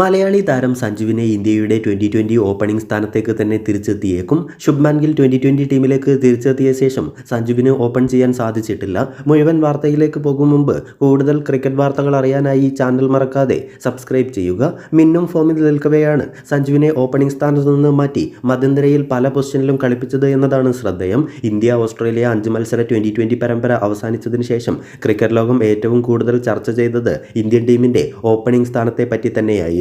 മലയാളി താരം സഞ്ജുവിനെ ഇന്ത്യയുടെ ട്വന്റി ട്വന്റി ഓപ്പണിംഗ് സ്ഥാനത്തേക്ക് തന്നെ തിരിച്ചെത്തിയേക്കും. ശുഭ്മാൻ ഗിൽ ട്വന്റി ട്വന്റി ടീമിലേക്ക് തിരിച്ചെത്തിയ ശേഷം സഞ്ജുവിന് ഓപ്പൺ ചെയ്യാൻ സാധിച്ചിട്ടില്ല. മുഴുവൻ വാർത്തയിലേക്ക് പോകും മുമ്പ് കൂടുതൽ ക്രിക്കറ്റ് വാർത്തകൾ അറിയാനായി ചാനൽ മറക്കാതെ സബ്സ്ക്രൈബ് ചെയ്യുക. മിന്നും ഫോമിൽ നിൽക്കവെയാണ് സഞ്ജുവിനെ ഓപ്പണിംഗ് സ്ഥാനത്ത് നിന്ന് മാറ്റി മധ്യനിരയിൽ പല പൊസിഷനിലും കളിപ്പിച്ചത് എന്നതാണ് ശ്രദ്ധേയം. ഇന്ത്യ ഓസ്ട്രേലിയ അഞ്ച് മത്സര ട്വന്റി ട്വന്റി പരമ്പര അവസാനിച്ചതിന് ശേഷം ക്രിക്കറ്റ് ലോകം ഏറ്റവും കൂടുതൽ ചർച്ച ചെയ്തത് ഇന്ത്യൻ ടീമിന്റെ ഓപ്പണിംഗ് സ്ഥാനത്തെ പറ്റി തന്നെയായിരുന്നു.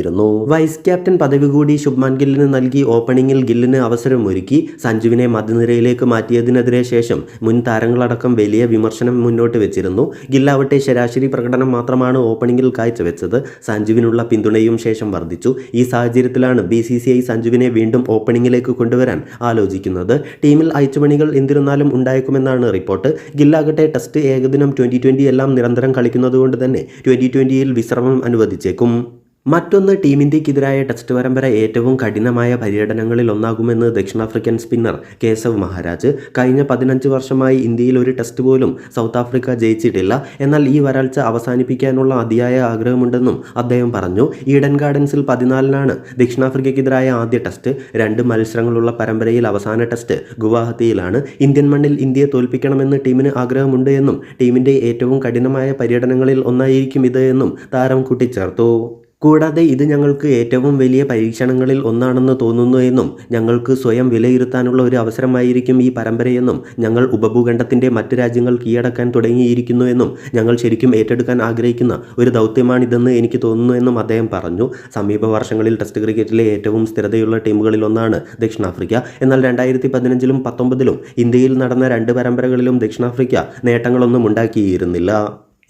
വൈസ് ക്യാപ്റ്റൻ പദവി കൂടി ശുഭ്മാൻ ഗില്ലിന് നൽകി ഓപ്പണിംഗിൽ ഗില്ലിന് അവസരം ഒരുക്കി സഞ്ജുവിനെ മധ്യനിരയിലേക്ക് മാറ്റിയതിനെതിരെ ശേഷം മുൻ താരങ്ങളടക്കം വലിയ വിമർശനം മുന്നോട്ട് വെച്ചിരുന്നു. ഗില്ലാവട്ടെ ശരാശരി പ്രകടനം മാത്രമാണ് ഓപ്പണിംഗിൽ കാഴ്ചവെച്ചത്. സഞ്ജുവിനുള്ള പിന്തുണയും ശേഷം വർദ്ധിച്ചു. ഈ സാഹചര്യത്തിലാണ് ബി സി സി ഐ സഞ്ജുവിനെ വീണ്ടും ഓപ്പണിംഗിലേക്ക് കൊണ്ടുവരാൻ ആലോചിക്കുന്നത്. ടീമിൽ അയച്ചുപണികൾ എന്തിരുന്നാലും ഉണ്ടായേക്കുമെന്നാണ് റിപ്പോർട്ട്. ഗില്ലാകട്ടെ ടെസ്റ്റ് ഏകദിനം ട്വന്റി ട്വന്റി എല്ലാം നിരന്തരം കളിക്കുന്നതുകൊണ്ട് തന്നെ ട്വന്റി ട്വന്റിയിൽ വിശ്രമം അനുവദിച്ചേക്കും. മറ്റൊന്ന് ടീം ഇന്ത്യക്കെതിരായ ടെസ്റ്റ് പരമ്പര ഏറ്റവും കഠിനമായ പര്യടനങ്ങളിൽ ഒന്നാകുമെന്ന് ദക്ഷിണാഫ്രിക്കൻ സ്പിന്നർ കേശവ് മഹാരാജ്. കഴിഞ്ഞ പതിനഞ്ച് വർഷമായി ഇന്ത്യയിൽ ഒരു ടെസ്റ്റ് പോലും സൗത്ത് ആഫ്രിക്ക ജയിച്ചിട്ടില്ല. എന്നാൽ ഈ വരൾച്ച അവസാനിപ്പിക്കാനുള്ള അതിയായ ആഗ്രഹമുണ്ടെന്നും അദ്ദേഹം പറഞ്ഞു. ഈഡൻ ഗാർഡൻസിൽ പതിനാലിനാണ് ദക്ഷിണാഫ്രിക്കയ്ക്കെതിരായ ആദ്യ ടെസ്റ്റ് രണ്ട് മത്സരങ്ങളുള്ള പരമ്പരയിൽ അവസാന ടെസ്റ്റ് ഗുവാഹത്തിയിലാണ്. ഇന്ത്യൻ മണ്ണിൽ ഇന്ത്യയെ തോൽപ്പിക്കണമെന്ന് ടീമിന് ആഗ്രഹമുണ്ട് എന്നും ടീമിന്റെ ഏറ്റവും കഠിനമായ പര്യടനങ്ങളിൽ ഒന്നായിരിക്കും ഇത് എന്നും താരം കൂട്ടിച്ചേർത്തു. കൂടാതെ ഇത് ഞങ്ങൾക്ക് ഏറ്റവും വലിയ പരീക്ഷണങ്ങളിൽ ഒന്നാണെന്ന് തോന്നുന്നു എന്നും ഞങ്ങൾക്ക് സ്വയം വിലയിരുത്താനുള്ള ഒരു അവസരമായിരിക്കും ഈ പരമ്പരയെന്നും ഞങ്ങൾ ഉപഭൂഖണ്ഡത്തിന്റെ മറ്റ് രാജ്യങ്ങൾ കീഴടക്കാൻ തുടങ്ങിയിരിക്കുന്നു എന്നും ഞങ്ങൾ ശരിക്കും ഏറ്റെടുക്കാൻ ആഗ്രഹിക്കുന്ന ഒരു ദൗത്യമാണിതെന്ന് എനിക്ക് തോന്നുന്നു എന്നും അദ്ദേഹം പറഞ്ഞു. സമീപ വർഷങ്ങളിൽ ടെസ്റ്റ് ക്രിക്കറ്റിലെ ഏറ്റവും സ്ഥിരതയുള്ള ടീമുകളിൽ ഒന്നാണ് ദക്ഷിണാഫ്രിക്ക. എന്നാൽ രണ്ടായിരത്തി പതിനഞ്ചിലും പത്തൊമ്പതിലും ഇന്ത്യയിൽ നടന്ന രണ്ട് പരമ്പരകളിലും ദക്ഷിണാഫ്രിക്ക നേട്ടങ്ങളൊന്നും ഉണ്ടാക്കിയിരുന്നില്ല.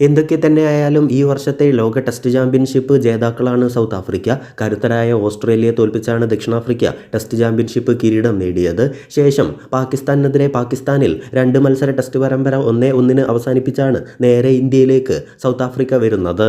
എന്തൊക്കെ തന്നെയായാലും ഈ വർഷത്തെ ലോക ടെസ്റ്റ് ചാമ്പ്യൻഷിപ്പ് ജേതാക്കളാണ് സൗത്ത് ആഫ്രിക്ക. കരുത്തരായ ഓസ്ട്രേലിയയെ തോൽപ്പിച്ചാണ് ദക്ഷിണാഫ്രിക്ക ടെസ്റ്റ് ചാമ്പ്യൻഷിപ്പ് കിരീടം നേടിയത്. ശേഷം പാകിസ്ഥാനെതിരെ പാകിസ്ഥാനിൽ രണ്ട് മത്സര ടെസ്റ്റ് പരമ്പര ഒന്നേ ഒന്നിന് അവസാനിപ്പിച്ചാണ് നേരെ ഇന്ത്യയിലേക്ക് സൗത്ത് ആഫ്രിക്ക വരുന്നത്.